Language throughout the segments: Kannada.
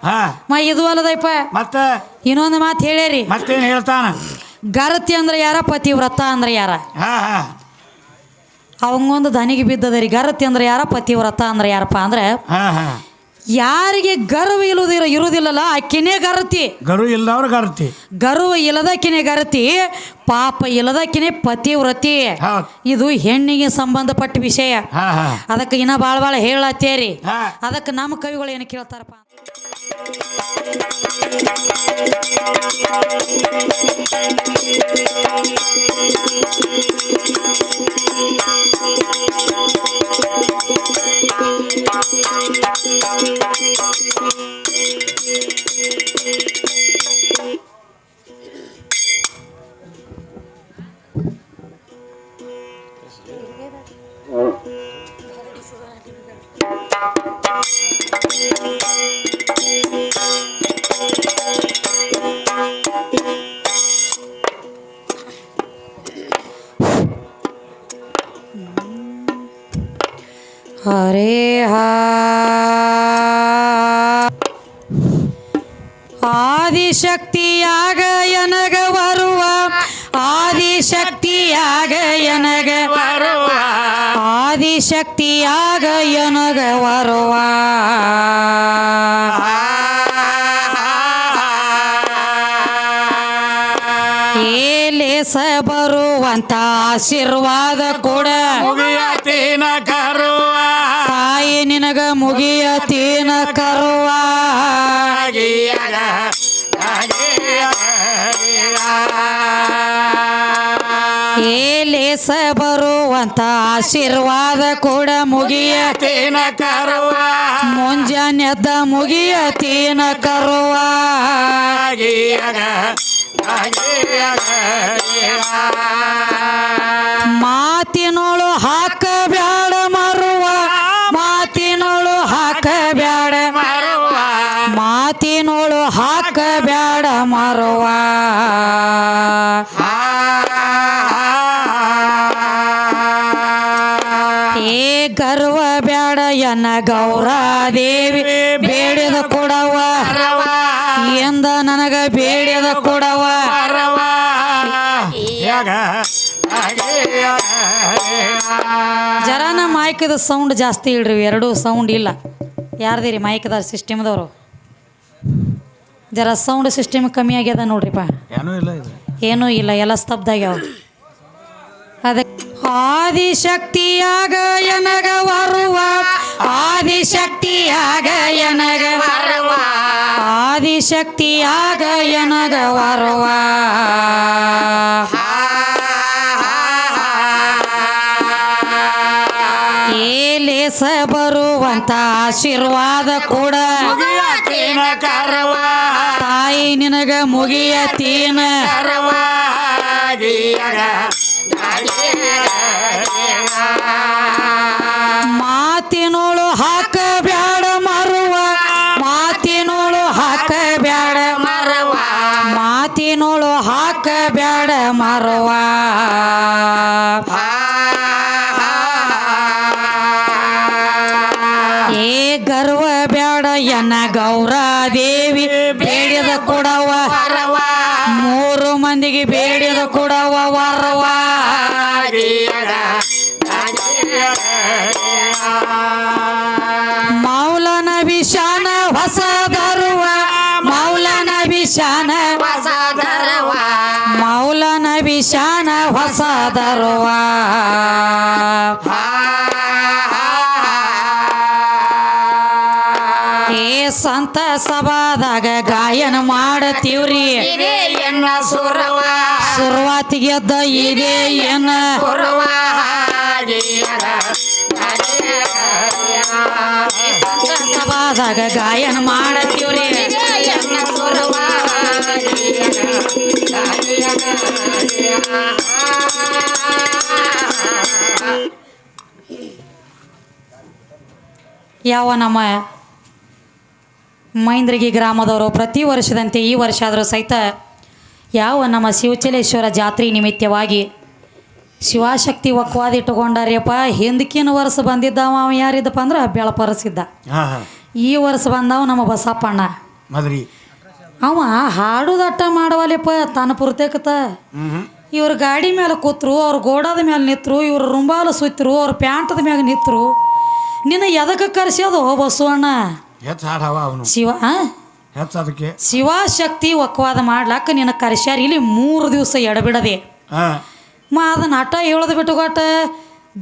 ಹಾ. ಮ ಇದು ಅಲ್ಲದಪ್ಪ ಮತ್ತ? ಇನ್ನೊಂದು ಮಾತು ಹೇಳ್ಯಾರಿ. ಮತ್ತೇನ್ ಹೇಳ್ತಾನ? ಗರತಿ ಅಂದ್ರೆ ಯಾರ ಪತಿವ್ರತ ಅಂದ್ರೆ ಯಾರ? ಹಾ ಹಾ. ಅವಂಗೊಂದು ದನಿಗೆ ಬಿದ್ದದರಿ. ಗರತಿ ಅಂದ್ರೆ ಯಾರ ಪತಿವ್ರತ ಅಂದ್ರೆ ಯಾರಪ್ಪ ಅಂದ್ರೆ ಹಾ ಹಾ. ಯಾರಿಗೆ ಗರ್ವ ಇಲ್ಲದಿರ ಇರುವುದಿಲ್ಲಲ್ಲ ಆಕಿನೇ ಗರತಿ. ಗರು ಇಲ್ದವ್ರ ಗರ್ತಿ. ಗರ್ವ ಇಲ್ಲದಕ್ಕಿನೇ ಗರತಿ ಪಾಪ ಇಲ್ಲದಕ್ಕಿನೇ ಪತಿವ್ರತಿ ಹೌದ್. ಇದು ಹೆಣ್ಣಿಗೆ ಸಂಬಂಧಪಟ್ಟ ವಿಷಯ. ಹಾ ಹಾ. ಅದಕ್ಕೆ ಇನ್ನ ಭಾಳ ಭಾಳ ಹೇಳತ್ತೇರಿ ಹಾ. ಅದಕ್ಕೆ ನಮ್ಮ ಕವಿಗಳು ಏನು ಕೇಳ್ತಾರಪ್ಪ Thank you. ಆದಿಶಕ್ತಿಯಾಗ ಎನಗ ಬರುವ? ಆದಿಶಕ್ತಿಯಾಗ ಎನಗ ಬರುವ? ಆದಿಶಕ್ತಿಯಾಗ ಎನಗ ಬರುವ? ಏಲೇಸ ಬರುವಂತ ಆಶೀರ್ವಾದ ಕೂಡ. ಮುಗಿಯತೀನ ಕರುವ. ತಾಯಿ ನಿನಗ ಮುಗಿಯತೀನ ಏಲೇಸ ಬರುವಂತ ಆಶೀರ್ವಾದ ಕೂಡ ಮುಗಿಯ ತೀನ ಕರುವ. ಮುಂಜಾನೆದ್ದ ಮುಗಿಯತೀನ ಕರುವ. ಮಾತಿನೋಳು ಹಾಕ ಬ್ಯಾಡ ಮರುವ. ಮಾತಿನೋಳು ಹಾಕ ಬ್ಯಾಡ ಮರುವ. ಮಾತಿನೋಳು ಹಾಕ ಬ್ಯಾಡ ಮರುವ. ಎನ್ನ ಗೌರಾದೇವಿ ಬೇಡದ ಕೊಡವ ಎಂದ ನನಗ ಬೇಡಿದ ಕೊಡವ. ಜರಾನ ಮಾಯ್ಕದ ಸೌಂಡ್ ಜಾಸ್ತಿ ಇಲ್ರಿ ಎರಡೂ ಸೌಂಡ್ ಇಲ್ಲ. ಯಾರ್ದಿರಿ ಮಾಯ್ಕದ ಸಿಸ್ಟಮ್ದವರು ಜರ ಸೌಂಡ್ ಸಿಸ್ಟಮ್ ಕಮ್ಮಿ ಆಗ್ಯದ ನೋಡ್ರಿಪ್ಪ. ಏನೂ ಇಲ್ಲ ಏನೂ ಇಲ್ಲ ಎಲ್ಲ ಸ್ತಬ್ಧ ಆಗ್ಯಾವ. ಅದಕ್ಕೆ ಆದಿಶಕ್ತಿಯಾಗ ಎನಗ ಬರುವ ಆದಿಶಕ್ತಿಯಾಗ ಎನಗ ಬರುವ ಆದಿಶಕ್ತಿಯಾಗ ಎನಗ ಬರುವ ಏಲೇಸ ಬರುವಂತ ಆಶೀರ್ವಾದ ಕೂಡ ತಾಯಿ ನಿನಗ ಮುಗಿಯತೀನ. ಕರವ ಮೂರು ಮಂದಿಗೆ ಬೇಡಿದ ಕೊಡವ ವರವ ಮೌಲನ ವಿಷಾನ ಹೊಸ ಧರುವ ಮೌಲನ ವಿಷಾನ ಮೌಲನ ವಿಷಾನ ಹೊಸ ಧರುವ ಸಂತ ಸಭಾದಾಗ ಗಾಯನ ಎದ್ದ ಇದೆ ಏನ ಸಭಾದಾಗ ಗಾಯನ ಮಾಡತೀವ್ರಿ ಯಾವ ನಮ್ಮ ಮೈಂದ್ರಗಿ ಗ್ರಾಮದವರು ಪ್ರತಿ ವರ್ಷದಂತೆ ಈ ವರ್ಷ ಆದರೂ ಸಹಿತ ಯಾವ ನಮ್ಮ ಶಿವಚಲೇಶ್ವರ ಜಾತ್ರೆ ನಿಮಿತ್ತವಾಗಿ ಶಿವಶಕ್ತಿ ಒಕ್ವಾದ ಇಟ್ಟುಕೊಂಡಾರ್ಯಪ್ಪ ಹಿಂದಕ್ಕಿನ ವರ್ಷ ಬಂದಿದ್ದವ ಅವ ಯಾರಿದ್ದಪ್ಪ ಅಂದ್ರೆ ಬೆಳಪರಸಿದ್ದ ಈ ವರ್ಷ ಬಂದವ ನಮ್ಮ ಬಸಪ್ಪಣ್ಣ. ಅವ ಹಾಡುದಟ್ಟ ಮಾಡವಲ್ಲಪ್ಪ ತನ್ನ ಪುರ್ತೇಕತ. ಇವ್ರ ಗಾಡಿ ಮೇಲೆ ಕೂತ್ರು ಅವ್ರ ಗೋಡದ ಮೇಲೆ ನಿತ್ರು ಇವ್ರ ರುಂಬಾಲ ಸುತ್ತರು ಅವ್ರ ಪ್ಯಾಂಟದ ಮ್ಯಾಗ ನಿತ್ರು. ನಿನ್ನ ಎದಕ್ಕೆ ಕರೆಸ್ಯೋದು ಬಸವಣ್ಣ? ಹೆಚ್ಚು ಹಾಡವ ಅವನು ಶಿವ ಆ? ಹೆಚ್ಚು ಅದಕ್ಕೆ ಶಿವಶಕ್ತಿ ಒಕ್ಕವಾದ ಮಾಡ್ಲಾಕ ನಿನ್ನ ಕರ್ಸ್ಯಾರ. ಇಲ್ಲಿ ಮೂರು ದಿವಸ ಎಡಬಿಡದೆ. ಮಾ ಅದನ್ನ ಹಠ ಹೇಳೋದು ಬಿಟ್ಟುಗೊಟ್ಟ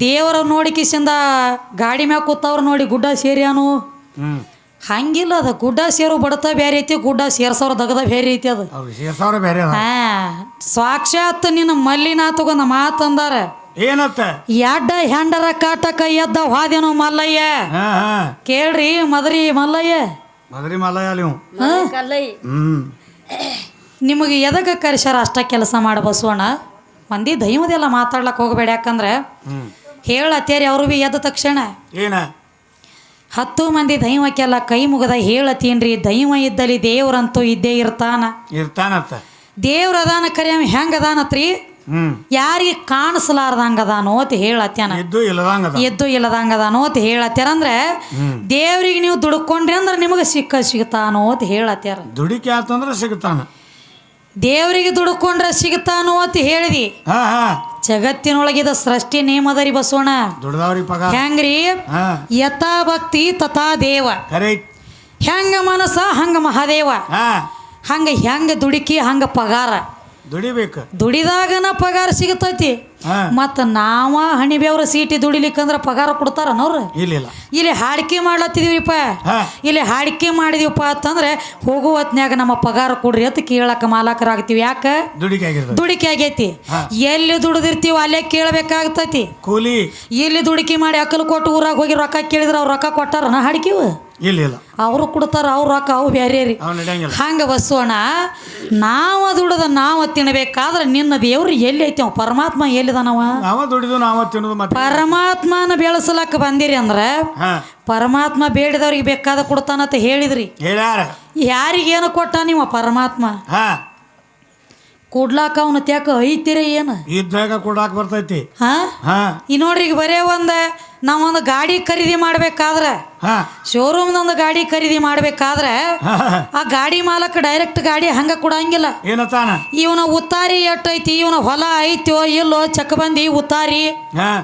ದೇವರ ನೋಡಿ ಕಿಸಿಂದ ಗಾಡಿ ಮ್ಯಾಗ ಕೂತವ್ರು ನೋಡಿ ಗುಡ್ಡ ಸೇರ್ಯಾನು. ಹಂಗಿಲ್ಲ ಅದು. ಗುಡ್ಡ ಸೇರು ಬಡತ ಬೇರೆ ಐತಿ ಗುಡ್ಡ ಸೇರ್ಸವ್ರ ದಗದ ಬೇರೆ ಐತಿ ಅದು. ಬೇರೆ ಹಾ. ಸಾಕ್ಷಾತ್ ನಿನ್ನ ಮಲ್ಲಿನ ತಗೊಂಡ ಮಾತಂದಾರ. ಏನತ್ತ? ಎಡ್ಡ ಹೆಂಡರ ಕಾಟಕ ಎದ್ದ ಹಾದೇನು ಮಲ್ಲಯ್ಯ. ಹಾ ಹಾ. ಕೇಳ್ರಿ ಮದರಿ ಮಲ್ಲಯ್ಯ. ಮದ್ರಿ ಮಲಯ ನೀವು ಹಾ? ಹ್ಮ್. ನಿಮಗೆ ಎದಕ್ಕೆ ಕರೆಸ್ಯಾರ ಅಷ್ಟ ಕೆಲಸ ಮಾಡ ಬಸವಣ್ಣ? ಮಂದಿ ದೈವದೆಲ್ಲ ಮಾತಾಡ್ಲಕ್ಕೆ ಹೋಗಬೇಡ ಯಾಕಂದ್ರೆ ಹೇಳ ಹೇಳತ್ತೇರಿ ಅವರು ಬಿ ಎದ್ದ ತಕ್ಷಣ. ಏನ? ಹತ್ತು ಮಂದಿ ದೈವಕ್ಕೆಲ್ಲ ಕೈ ಮುಗದ ಹೇಳತ್ತೀನ್ರಿ ದೈವ ಇದ್ದಲ್ಲಿ ದೇವ್ರಂತೂ ಇದ್ದೇ ಇರ್ತಾನ. ಇರ್ತಾನತ್ತ ದೇವ್ರ ಅದಾನ ಕರೆ ಹೆಂಗ ಅದಾನತ್ರಿ? ಯಾರಿಗೆ ಕಾಣಿಸಲಾರ್ದಂಗದಾನೋ ಅಂತ ಹೇಳತ್ಯಾನ. ಎದ್ದು ಇಲ್ಲದಂಗದಾನೋ. ಅಂತ ಹೇಳತ್ಯಾರ ಅಂದ್ರೆ ದೇವ್ರಿಗೆ ನೀವು ದುಡ್ಕೊಂಡ್ರಿ ಅಂದ್ರೆ ನಿಮಗೆ ಸಿಕ್ಕ ಸಿಗ್ತಾನೋ ಅಂತ ಹೇಳತ್ಯಾರ. ದುಡಿಕೆ ಆತಂದ್ರೆ ಸಿಗ್ತಾನ. ದೇವ್ರಿಗೆ ದುಡ್ಕೊಂಡ್ರೆ ಸಿಗ್ತಾನೋ ಅಂತ ಹೇಳಿದಿ. ಜಗತ್ತಿನೊಳಗಿದ ಸೃಷ್ಟಿ ನೇಮದರಿ ಬಸವಣ್ಣ. ಹೆಂಗ್ರಿ? ಯಥಾ ಭಕ್ತಿ ತಥಾ ದೇವ. ಹೆಂಗ ಮನಸ ಹಂಗ ಮಹಾದೇವ. ಹಂಗ ಹೆಂಗ ದುಡುಕಿ ಹಂಗ ಪಗಾರ. ದುಡಿಬೇಕು. ದುಡಿದಾಗನ ಪಗಾರ ಸಿಗತೈತಿ. ಮತ್ತ ನಾವ ಹಣಿಬೇವ್ರ ಸೀಟಿ ದುಡಿಲಿಕ್ಕಂದ್ರ ಪಗಾರ ಕೊಡ್ತಾರನವ್ರು ಇಲ್ಲ ಇಲ್ಲಿ. ಹಾಡಿಕೆ ಮಾಡ್ಲತ್ತಿದೀವಿಪ್ಪ. ಇಲ್ಲಿ ಹಾಡಿಕೆ ಮಾಡಿದೀವಪ್ಪ ಅಂತಂದ್ರೆ ಹೋಗುವ ಹೊತ್ನ್ಯಾಗ ನಮ್ಮ ಪಗಾರ ಕೊಡ್ರಿ ಅಂತ ಕೇಳಕ್ಕೆ ಮಾಲಕರಾಗ್ತೀವಿ. ಯಾಕೆ? ದುಡಿಕೆ ಆಗೈತಿ. ಎಲ್ಲಿ ದುಡಿದಿರ್ತೀವ ಅಲ್ಲೇ ಕೇಳಬೇಕಾಗ್ತೈತಿ. ಕೂಲಿ. ಇಲ್ಲಿ ದುಡಿಕೆ ಮಾಡಿ ಅಕಲ್ ಕೊಟ್ಟು ಊರಾಗ ಹೋಗಿ ರೊಕ್ಕ ಕೇಳಿದ್ರ ಅವ್ರು ರೊಕ್ಕ ನಾ ಹಾಡ್ಕಿವು? ಇಲ್ಲಿಲ್ಲ ಅವರು ಕೊಡ್ತಾರ ಅವ್ರ ರೊಕ್ಕ ಅವು ಬೇರೆ ರೀ ಹಂಗ ಬಸವಣ್ಣ ನಾವ ದುಡಿದ ನಾವ ತಿನ್ನಬೇಕಾದ್ರೆ ನಿನ್ನ ದೇವ್ರು ಎಲ್ಲಿ ಐತಿ ಅವ? ಪರಮಾತ್ಮ ಎಲ್ಲಿದಾನವ ನಾವ ದುಡಿದು ನಾವ ತಿನ್ನೋದು ಮತ್ತೆ. ಪರಮಾತ್ಮನ ಬೆಳೆಸಲಕ್ಕ ಬಂದಿರಿ ಅಂದ್ರೆ ಪರಮಾತ್ಮ ಬೇಡಿದವ್ರಿಗೆ ಬೇಕಾದ ಕೊಡ್ತಾನಂತ ಹೇಳಿದ್ರಿ. ಯಾರಿಗೇನು ಕೊಟ್ಟ ನಿಮ್ಮ ಪರಮಾತ್ಮ? ಹಾ. ಕೊಡ್ಲಾಕ ಅವನ ತ್ಯಾಕ ಐತಿರ ಏನು? ಇದ್ದಾಗ ಕೊಡಾಕ್ ಬರ್ತೈತಿ. ಹಾ? ಹಾ. ಈ ನೋಡ್ರಿ ಈಗ ಬರೇ ಒಂದು ನಾವೊಂದು ಗಾಡಿ ಖರೀದಿ ಮಾಡ್ಬೇಕಾದ್ರೆ ಹಾ. ಶೋರೂಮ್ದೊಂದು ಗಾಡಿ ಖರೀದಿ ಮಾಡ್ಬೇಕಾದ್ರೆ. ಆ ಗಾಡಿ ಮಾಲಕ ಡೈರೆಕ್ಟ್ ಗಾಡಿ ಹಂಗ ಕೊಡಂಗಿಲ್ಲ. ಏನತಾನ ಇವನ ಉತ್ತಾರಿ ಐತಿ ಇವನ ಹೊಲ ಐತ್ಯೋ ಇಲ್ಲೋ ಚಕ್ ಬಂದಿ ಉತ್ತಾರಿ.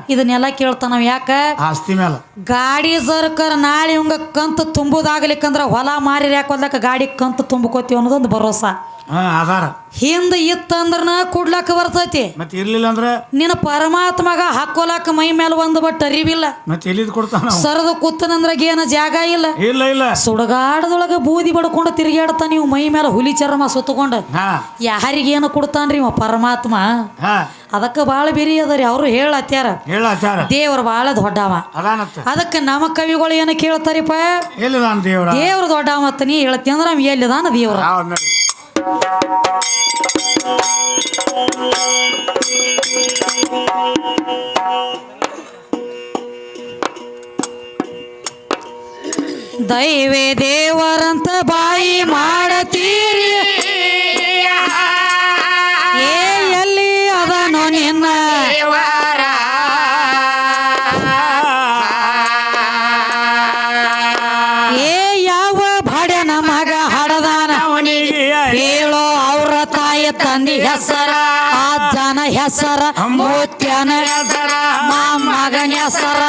ಇದನ್ನೆಲ್ಲ ನಾವು ಯಾಕ? ಆಸ್ತಿ ಮೇಲೆ ಗಾಡಿ ಸರ್ಕಾರ ನಾಳೆ ಇವಂಗ ಕಂತು ತುಂಬುದಾಗ್ಲಿಕ್ಕಂದ್ರ ಹೊಲ ಮಾರಿ ಯಾಕೊಲ್ಲಕ ಗಾಡಿ ಕಂತು ತುಂಬಕೋತಿ ಅನ್ನೋದೊಂದು ಭರೋಸಾ. ಹಾ ಆಧಾರ. ಹಿಂದ ಇತ್ತಂದ್ರನ ಕೂಡ್ಲಕ್ಕ ಬರ್ತೈತಿ. ಮತ್ತೆ ಇರ್ಲಿಲ್ಲ ಅಂದ್ರೆ? ನಿನ್ನ ಪರಮಾತ್ಮಗ ಹಾಕೋಲಾಕ ಮೈ ಮೇಲೆ ಒಂದು ಬಟ್ ಅರಿವಿಲ್ಲ. ಮತ್ತೆ ಎಲ್ಲಿದ್ ಕೊಡ್ತಾನ ಅವ? ಸರದು ಕೂತನಂದ್ರಾಗ ಏನ ಜಾಗ ಇಲ್ಲ. ಇಲ್ಲ ಇಲ್ಲ. ಸುಡಗಾಡದೊಳಗ ಬೂದಿ ಬಡ್ಕೊಂಡು ತಿರುಗಾಡ್ತಾನ ನೀವು ಮೈ ಮೇಲೆ ಹುಲಿ ಚರ್ಮ ಸುತ್ತಕೊಂಡ ಹಾ. ಯಾರಿಗೇನು ಕೊಡ್ತಾನ್ರಿ ಇವ ಪರಮಾತ್ಮ? ಹಾ. ಅದಕ್ಕೆ ಭಾಳ ಬಿರಿ ಅದರಿ ಅವರು ಹೇಳತ್ಯಾರ ಹೇಳ ಆಚಾರ ದೇವ್ರ ಭಾಳ ದೊಡ್ಡವ. ಅದಾನತ್ತ ಅದಕ್ಕೆ ನಮ್ಮ ಕವಿಗಳು ಏನು ಕೇಳ್ತಾರಿಪ್ಪ? ದೇವ್ರ? ದೇವ್ರ ದೊಡ್ಡವ ಅಂತ ನೀ ಹೇಳ್ತಿ ಅಂದ್ರೆ ನಮ್ಗೆ ಎಲ್ಲಿದಾನ ದೇವ್ರ? ಯಾವ ನಡಿ. ದೈವೇ ದೇವರಂತ ಬಾಯಿ ಮಾಡತೀರಿ. ಎಲ್ಲಿ ಅದನ್ನು ನಿನ್ನ? ಹೆಸರ ಮೂತ್ಯನ ಹೆಸರ ಮಗನ ಹೆಸರ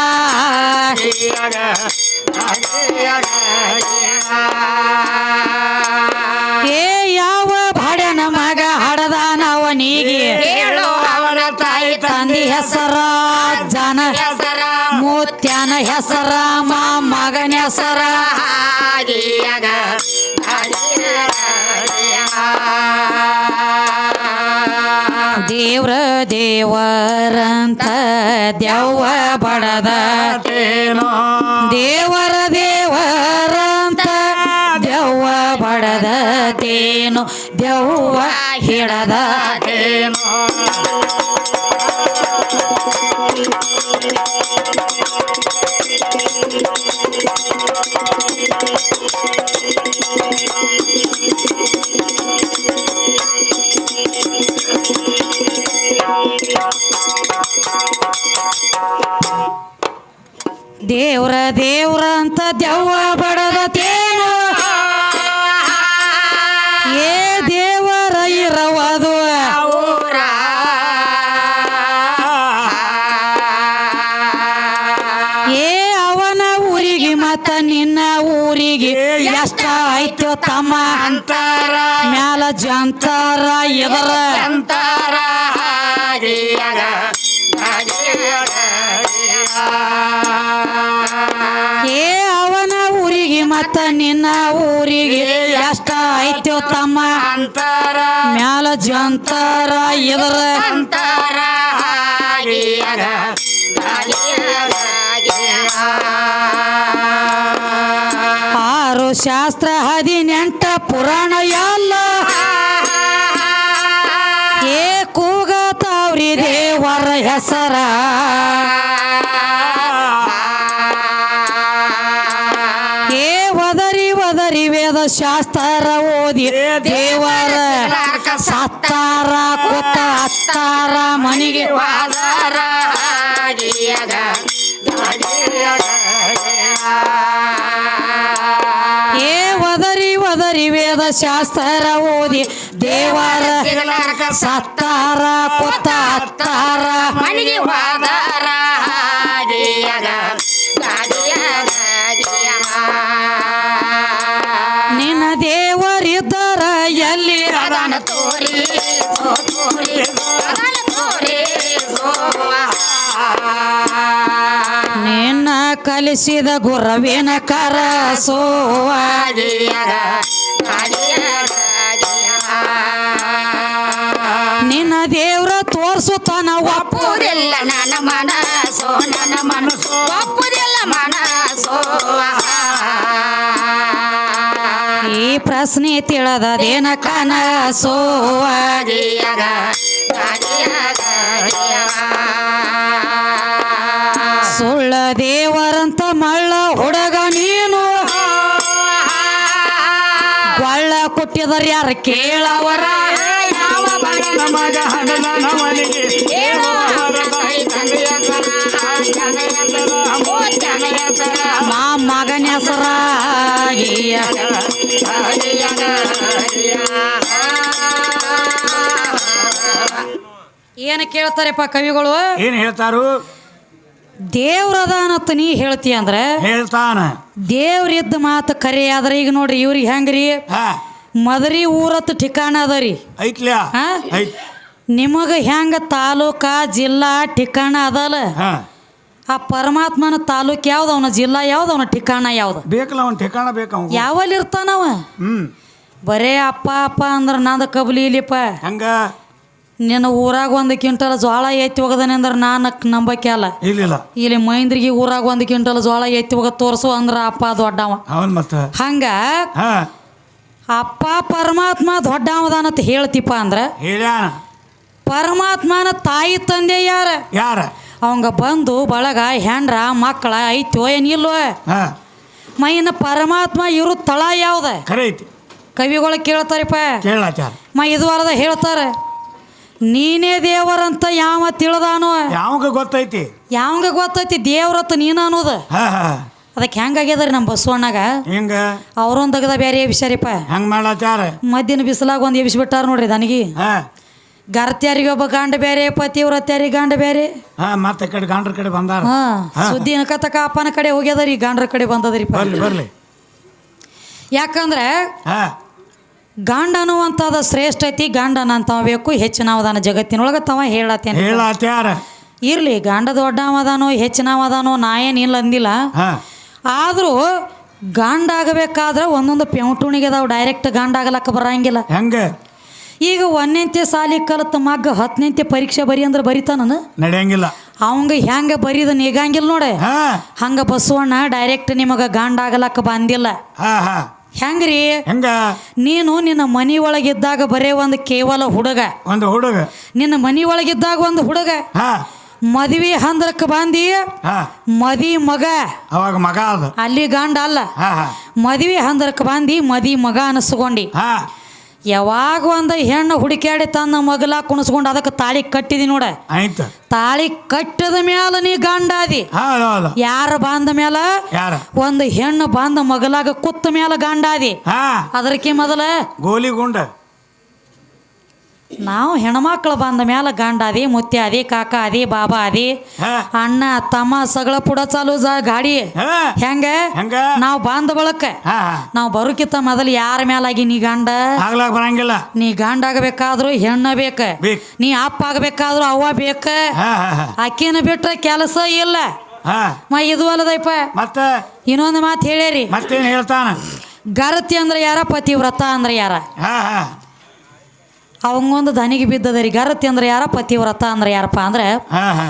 ದೇವ್ರ ದೇವರಂತ ದೆವ್ವ ಬಡದ. ದೇವರ ದೇವರಂತ ದೆವ್ವ ಬಡದ ತೇನು. ದೆವ್ವ ಹಿಡದ. ತೇನೋ ದೇವ್ರ ದೇವ್ರ ಅಂತ ದೆವ್ವ ಬಡದ ತೇನು. ಏ ದೇವರ ಇರವದು. ಏ ಅವನ ಊರಿಗೆ ಮತ್ತ ನಿನ್ನ ಊರಿಗೆ ಎಷ್ಟ ಆಯ್ತು ತಮ್ಮ? ಅಂತಾರ? ಮ್ಯಾಲ ಜಂತಾರ ಎದರ? ಅಂತಾರ ಏ ಅವನ ಊರಿಗೆ ಮತ್ತ ನಿನ್ನ ಊರಿಗೆ ಎಷ್ಟ ಐತ್ಯೋ ತಮ್ಮ? ಅಂತರ. ಮ್ಯಾಲ ಜಂತಾರ ಎದರ? ಅಂತಾರ. ಆರು ಶಾಸ್ತ್ರ ಹದಿನೆಂಟ ಪುರಾಣ ಎಲ್ಲ ಹೆಸರ ಏ ಒದರಿ ಒದರಿ ವೇದ ಶಾಸ್ತ್ರ ಓದಿ. ದೇವರ ಸತ್ತಾರ ಕೊತ್ತ ಅತ್ತಾರ ಮನಿಗೆ ವಾದರ ಏ ಒದರಿ ಒದರಿ ವೇದ ಶಾಸ್ತ್ರ ಓದಿ. ದೇವರ ಸತ್ತಾರ ಕೊತ್ತ ಹತ್ತಾರ ಕಲಿಸಿದ ಗುರವಿನ ಕರ ನಿನ್ನ ದೇವ್ರ ತೋರ್ಸುತ್ತಾನ ಒಪ್ಪು ಒಪ್ಪುದಿಲ್ಲ ನನ್ನ ಮನಸ್ಸು ನನ್ನ ಮನಸ್ಸು ಒಪ್ಪುದಿಲ್ಲ ಮನಸ್ಸು. ಈ ಪ್ರಶ್ನೆ ತಿಳದದೇನ ಕನಸೋವ ಗಿಯಗ ಸುಳ್ಳ ದೇವರಂತ ಮಳ್ಳ ಹುಡುಗ ನೀನು. ಕೊಳ್ಳ ಕೊಟ್ಟಿದರ ಯಾರ ಕೇಳವರ? ಮಾ ಮಗನ ಹೆಸರಾಗಿಯ ಏನು ಕೇಳ್ತಾರಪ್ಪ ಕವಿಗಳು? ಏನು ಹೇಳ್ತಾರು? ದೇವ್ರದಾನತ್ ನೀ ಹೇಳ್ತಿ ಅಂದ್ರೆ ಹೇಳ್ತಾನ. ದೇವ್ರಿದ್ದ ಮಾತು ಕರೆ ಆದ್ರೆ ಈಗ ನೋಡ್ರಿ ಇವ್ರಿಗೆ ಹೆಂಗ್ರಿ? ಮದರಿ ಊರತ್ ಠಿಕಾಣ ಅದರಿ ಐತ್ಲ್ಯಾ ಹಾ? ಐತ್. ನಿಮಗ ಹೆಂಗ ತಾಲೂಕ ಜಿಲ್ಲಾ ಠಿಕಾಣ ಅದಲ್ಲ? ಆ ಪರಮಾತ್ಮನ ತಾಲೂಕ್ ಯಾವ್ದು ಅವನ? ಜಿಲ್ಲಾ ಯಾವ್ದು ಅವನ? ಠಿಕಾಣ ಯಾವ್ದು? ಬೇಕಲ್ಲ ಅವ್ನ ठिकाಣ ಬೇಕು ಅವ್ನ್ ಯಾವಲ್ಲಿ ಇರ್ತಾನವ ಹ್ಮ್. ಬರೇ ಅಪ್ಪ ಅಪ್ಪ ಅಂದ್ರೆ ನಂದ ಕಬಲಿ ಇಲ್ಲಿಪ್ಪ. ಹಂಗ. ನಿನ್ನ ಊರಾಗ ಒಂದು ಕ್ವಿಂಟಲ್ ಜೋಳ ಎತ್ತಿ ಹೋಗದನೆ ಅಂದ್ರೆ ನಾನು ನಂಬಕ್ಕೆ ಅಲ್ಲ. ಇಲ್ಲಿಲ್ಲ ಇಲ್ಲಿ. ಮೈಂದ್ರಿಗೆ ಊರಾಗ ಒಂದು ಕ್ವಿಂಟಲ್ ಜೋಳ ಎತ್ತಿ ಹೋಗ ತೋರ್ಸು ಅಂದ್ರೆ ಅಪ್ಪ ದೊಡ್ಡವ. ಹಂಗ ಅಪ್ಪ ಪರಮಾತ್ಮ ದೊಡ್ಡವದಾನಂತ ಹೇಳ್ತಿಪ್ಪ ಅಂದ್ರೆ ಪರಮಾತ್ಮನ ತಾಯಿ ತಂದೆ ಯಾರ? ಯಾರ? ಅವಂಗ ಬಂದು ಬಳಗ ಹೆಂಡ್ರ ಮಕ್ಕಳ ಐತೋ ಏನಿಲ್ವೋ ಮೈನ ಪರಮಾತ್ಮ ಇರು ತಳ ಯಾವ್ದ? ಕವಿಗಳು ಕೇಳ್ತಾರಪ್ಪ. ಮೈ ಇದು ವಾರದ ಹೇಳ್ತಾರ. ನೀನೇ ದೇವರಂತ ಯಾವ ತಿಳಿದಾನೋ? ಯಾವಾಗ ಗೊತ್ತೈತಿ? ಯಾವಂಗ ಗೊತ್ತೈತಿ? ದೇವ್ರತ್ತ ನೀನ ಅನ್ನೋದು. ಅದಕ್ಕೆ ಹೆಂಗಾಗ್ಯದ್ರಿ ನಮ್ಮ ಬಸವಣ್ಣಗ? ಹೆಂಗ? ಅವ್ರೊಂದು ತೆಗ್ದ ಬೇರೆ ಎಬ್ಸ್ಯಾರಿಪ್ಪ. ಹೆಂಗ್ ಮಾಡಾಚಾರ ಮದ್ಯನ ಬಿಸಿಲಾಗ ಒಂದು ಎಬ್ಸ್ಬಿಟ್ಟಾರ ನೋಡ್ರಿ ನನಗೆ ಹಾ. ಗರ್ತ್ಯಾರಿಗೆ ಒಬ್ಬ ಗಂಡ ಬೇರೆ ಪತಿವ್ರತ್ಯಾರಿಗೆ ಗಂಡ ಬೇರೆ ಹಾ ಮತ್ತೆ ಕಡೆ ಗಂಡ್ರ ಕಡೆ ಬಂದಾರ. ಸುದ್ದಿ ಅನಕತಕ ಅಪ್ಪನ ಕಡೆ ಹೋಗ್ಯದರಿ ಗಂಡ್ರ ಕಡೆ ಬಂದದ್ರಿ ಬರ್ಲಿ ಬರ್ಲಿ. ಯಾಕಂದ್ರೆ ಹಾ. ಗಂಡ ಅನ್ನುವಂಥದ್ದು ಶ್ರೇಷ್ಠ ಐತಿ ಗಂಡನ ಅಂತವ ಬೇಕು ಹೆಚ್ಚಿನವದಾನ ಜಗತ್ತಿನೊಳಗೆ ತವ ಹೇಳತ್ತೇನೆ ಹೇಳಾಚಾರ ಇರ್ಲಿ ಗಂಡ ದೊಡ್ಡವದಾನೋ ಹೆಚ್ಚಿನವದಾನೋ ನಾ ಏನಿಲ್ಲ ಅಂದಿಲ್ಲ. ಆದರೂ ಗಾಂಡ ಆಗಬೇಕಾದ್ರೆ ಒಂದೊಂದು ಪೆಂಟುಣಿಗೆ ಅದಾವ ಡೈರೆಕ್ಟ್ ಗಾಂಡ ಆಗಲಕ್ಕ ಬರಂಗಿಲ್ಲ. ಹೆಂಗ? ಈಗ ಒಂದನೆಂತೆ ಸಾಲಿ ಕಲಿತ ಮಗ್ಗ ಹತ್ತನೆಂತೆ ಪರೀಕ್ಷೆ ಬರಿ ಅಂದ್ರೆ ಬರಿತಾನ ನಡೆಯಂಗಿಲ್ಲ. ಅವಂಗ ಹೆಂಗ ಬರೀದ ನೀಗಂಗಿಲ್ಲ ನೋಡೆ. ಹಂಗ ಬಸವಣ್ಣ ಡೈರೆಕ್ಟ್ ನಿಮಗೆ ಗಾಂಡ ಆಗಲಕ್ಕ ಬಂದಿಲ್ಲ. ಹೆಂಗ್ರಿ? ಹೆಂಗ? ನೀನು ನಿನ್ನ ಮನಿ ಒಳಗಿದ್ದಾಗ ಬರೇ ಒಂದು ಕೇವಲ ಹುಡುಗ. ಒಂದು ಹುಡುಗ. ನಿನ್ನ ಮನಿ ಒಳಗಿದ್ದಾಗ ಒಂದು ಹುಡುಗ. ಹಾ. ಮದ್ವಿ ಹಂದ್ರಕ್ಕೆ ಬಂದಿ ಹಾ. ಮದಿ ಮಗ. ಅವಾಗ ಮಗ ಅದು. ಅಲ್ಲಿ ಗಂಡ ಅಲ್ಲ. ಮದ್ವಿ ಹಂದ್ರಕ್ಕೆ ಬಂದಿ ಮದಿ ಮಗ ಅನಿಸ್ಕೊಂಡಿ. ಹಾ. ಯಾವಾಗ ಒಂದು ಹೆಣ್ಣು ಹುಡುಕ್ಯಾಡಿ ತನ್ನ ಮಗಲ ಕುಣಿಸ್ಕೊಂಡು ಅದಕ್ಕೆ ತಾಳಿ ಕಟ್ಟಿದಿ ನೋಡ. ಆಯ್ತು. ತಾಳಿ ಕಟ್ಟದ ಮ್ಯಾಲ ನೀ ಗಂಡಾದಿ ಯಾರ ಬಂದ ಮ್ಯಾಲ? ಯಾರು? ಒಂದು ಹೆಣ್ಣು ಬಂದ ಮಗಲಾಗ ಕುತ್ತ ಮ್ಯಾಲ ಗಂಡಾದಿ ಹಾ. ಅದಕ್ಕೆ ಮೊದಲ ಗೋಲಿ ಗುಂಡ ನಾವು ಹೆಣ್ಮಕ್ಳು ಬಂದ ಮೇಲೆ ಗಂಡ ಅದೇ ಮುತ್ಯ ಅದೇ ಕಾಕ ಅದೇ ಬಾಬಾ ಅದೇ ಅಣ್ಣ ತಮ್ಮ ಸಗಳ ಪುಡ ಚಾಲು ಜಾ ಗಾಡಿ. ಹೆಂಗ? ನಾವು ಬಂದ ಬಳಕ. ನಾವು ಬರೋಕಿತ್ತ ಮೊದಲು ಯಾರ ಮೇಲಾಗಿ ನೀ ಗಂಡ? ಬರಂಗಿಲ್ಲ. ನೀ ಗಂಡ ಆಗಬೇಕಾದ್ರು ಹೆಣ್ಣ ಬೇಕ. ನೀ ಅಪ್ಪ ಆಗಬೇಕಾದ್ರು ಅವ್ವ ಬೇಕ. ಅಕ್ಕಿನ ಬಿಟ್ರೆ ಕೆಲಸ ಇಲ್ಲ. ಮ ಇದು ಅಲ್ಲದಪ್ಪ ಮತ್ತೆ? ಇನ್ನೊಂದು ಮಾತು ಹೇಳ್ಯಾರಿ. ಮತ್ತೇನು ಹೇಳ್ತಾನ? ಗರತಿ ಅಂದ್ರೆ ಯಾರ ಪತಿವ್ರತ ಅಂದ್ರೆ ಯಾರ? ಅವಂಗೊಂದು ದನಿಗೆ ಬಿದ್ದದರಿ ಗರತಿ ಅಂದ್ರೆ ಯಾರ ಪತಿವ್ರತ ಅಂದ್ರೆ ಯಾರಪ್ಪ ಅಂದ್ರೆ ಹಾ ಹಾ.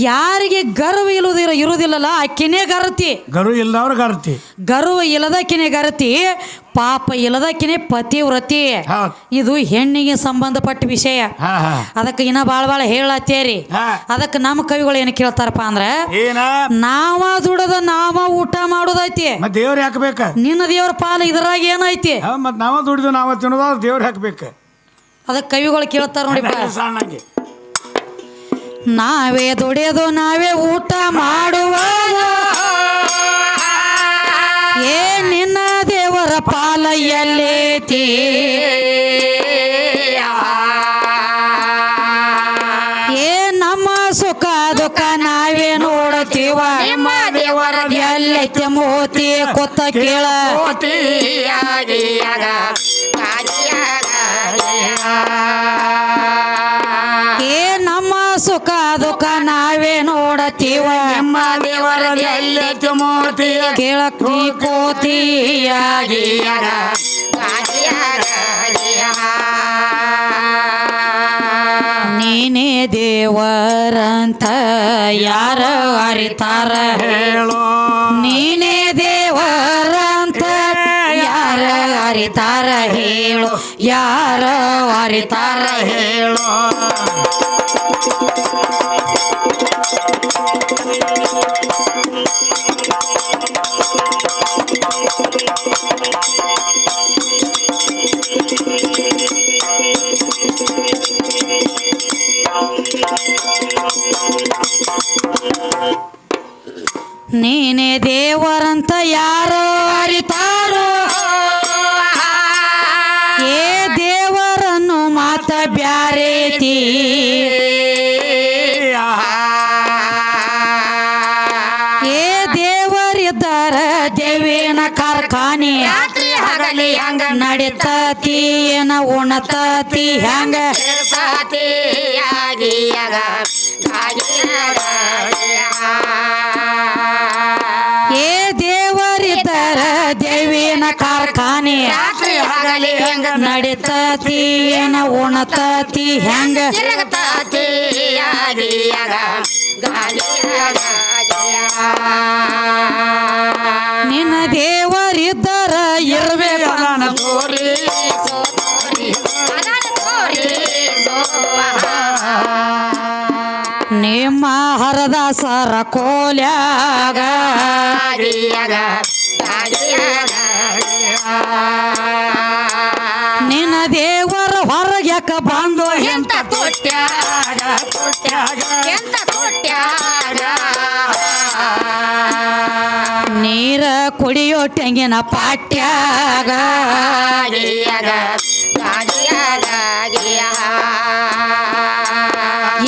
ಯಾರಿಗೆ ಗರ್ವ ಇಲ್ಲದಿರ ಇರುವುದಿಲ್ಲಲ್ಲ ಆಕಿನೇ ಗರತಿ. ಗರು ಇಲ್ಲದವ್ರ ಗರ್ತಿ. ಗರ್ವ ಇಲ್ಲದಕ್ಕಿನೇ ಗರತಿ ಪಾಪ ಇಲ್ಲದಕ್ಕಿನೇ ಪತಿ ವ್ರತಿ ಇದು ಹೆಣ್ಣಿಗೆ ಸಂಬಂಧಪಟ್ಟ ವಿಷಯ. ಹಾ ಹಾ. ಅದಕ್ಕೆ ಇನ್ನ ಭಾಳ ಭಾಳ ಹೇಳತ್ತೇರಿ. ಹಾ. ಅದಕ್ಕೆ ನಮ್ಮ ಕವಿಗಳು ಏನು ಕೇಳ್ತಾರಪ್ಪ ಅಂದ್ರೆ ಏನ? ನಾವ ದುಡದ ನಾವ ಊಟ ಮಾಡೋದೈತಿ. ಮತ್ ದೇವ್ರ ಹಾಕ್ಬೇಕ ನಿನ್ನ ದೇವ್ರ ಪಾಲ ಇದ್ರಾಗ ಏನೈತಿ? ಮತ್ ನಾವ ದುಡಿದು ನಾವ ತಿನ್ನೋದ ದೇವ್ರ ಹಾಕ್ಬೇಕ ಅದಕ್ಕೆ ಕವಿಗಳು ಕೇಳ್ತಾರ ನೋಡಿ ಸಣ್ಣಂಗೆ. ನಾವೇ ದುಡಿಯೋದು ನಾವೇ ಊಟ ಮಾಡುವ ಏ ನಿನ್ನ ದೇವರ ಪಾಲ ಎಲ್ಲೈತಿ ಏ ನಮ್ಮ ಸುಖ ದುಃಖ ನಾವೇ ನೋಡತೀವ ದೇವರ ಎಲ್ಲೈತೆ ಮೋತಿ ಕೊತ್ತ ಕೇಳ. ಏ ನಮ್ಮ ಸುಖ ದುಃಖ ನಾವೇ ನೋಡತೀವ. ನಿಮ್ಮ ದೇವರ ಮೂರ್ತಿಯ ಕೇಳಕ್ ನೀ ಕೋತಿಯಾಗಿ ನೀನೇ ದೇವರಂತ ಯಾರ ಅರಿತಾರ? ಹೇಳೋ. ನೀನೇ ದೇವರಂತ ಯಾರ ಅರಿತಾರ ಹೇಳು ಯಾರ ಅರಿತಾರ ಹೇಳೋ? ನೀನೇ ದೇವರಂತ ಯಾರೋ ದೇವರಿದ್ದಾರ ದೇವಿನ ಕಾರ್ಖಾನೆ. ರಾತ್ರಿ ಹಗಲಿ ಹೆಂಗ ನಡಿತತಿ ಏನ ಉಣತತಿ ಹೆಂಗ? ಏ ದೇವರಿದ್ದಾರ ದೇವಿನ ಕಾರ್ಖಾನೆ. ರಾತ್ರಿ ಹಗಲಿ ಹೆಂಗ ನಡಿತತಿ ಏನ ಉಣತತಿ ಹೆಂಗ? ತಿರುಗತಾತಿಯಾಗಿಯಾಗ ನಿನ್ನ ದೇವರಿದ್ದರ ಇರ್ಬೇಕು ಅದಾನ ತೋರಿ. ನಿಮ್ಮ ಹರದಾಸರ ಕೋಲ್ಯಾಗ. ನಿನ್ನ ದೇವರ ಹೊರಗ್ಯಾಕ ಬಂದು ಎಂತ ತೊಟ್ಯಾಗ ತೊಟ್ಯಾಗ ಎಂತ ತೊಟ್ಯಾಗ ನೀರ ಕುಡಿಯೋ ತೆಂಗಿನ ಪಾಟ್ಯಾಗ.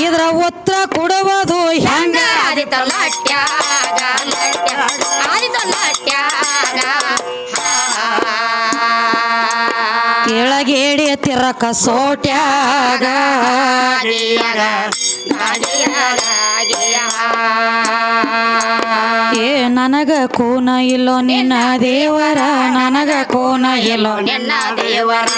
ಇದ್ರ ಉತ್ತರ ಕೊಡುವುದು ಹೆಂಗ? ಕೆಳಗೇಡಿ ತಿರಕ ಸೋಟ್ಯಾಗ. ಏ ನನಗ ಕೂನ ಇಲ್ಲೋ ನಿನ್ನ ದೇವರ ನನಗ ಕೋನ ಇಲ್ಲೋ ನಿನ್ನ ದೇವರ.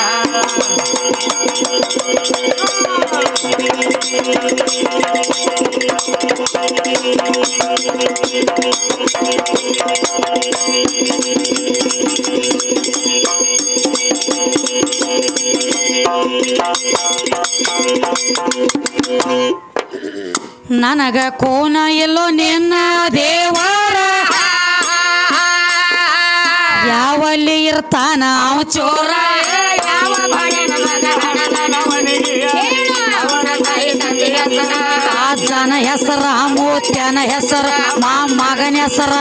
ನನಗ ಕೋನ ಎಲ್ಲೋ ನಿನ್ನ ದೇವರ. ಯಾವಲ್ಲಿ ಇರ್ತಾನ ಚೋರ? ಅಜ್ಜನ ಹೆಸರ, ಮೂತ್ಯನ ಹೆಸರ ಮಾ ಮಗನ ಹೆಸರ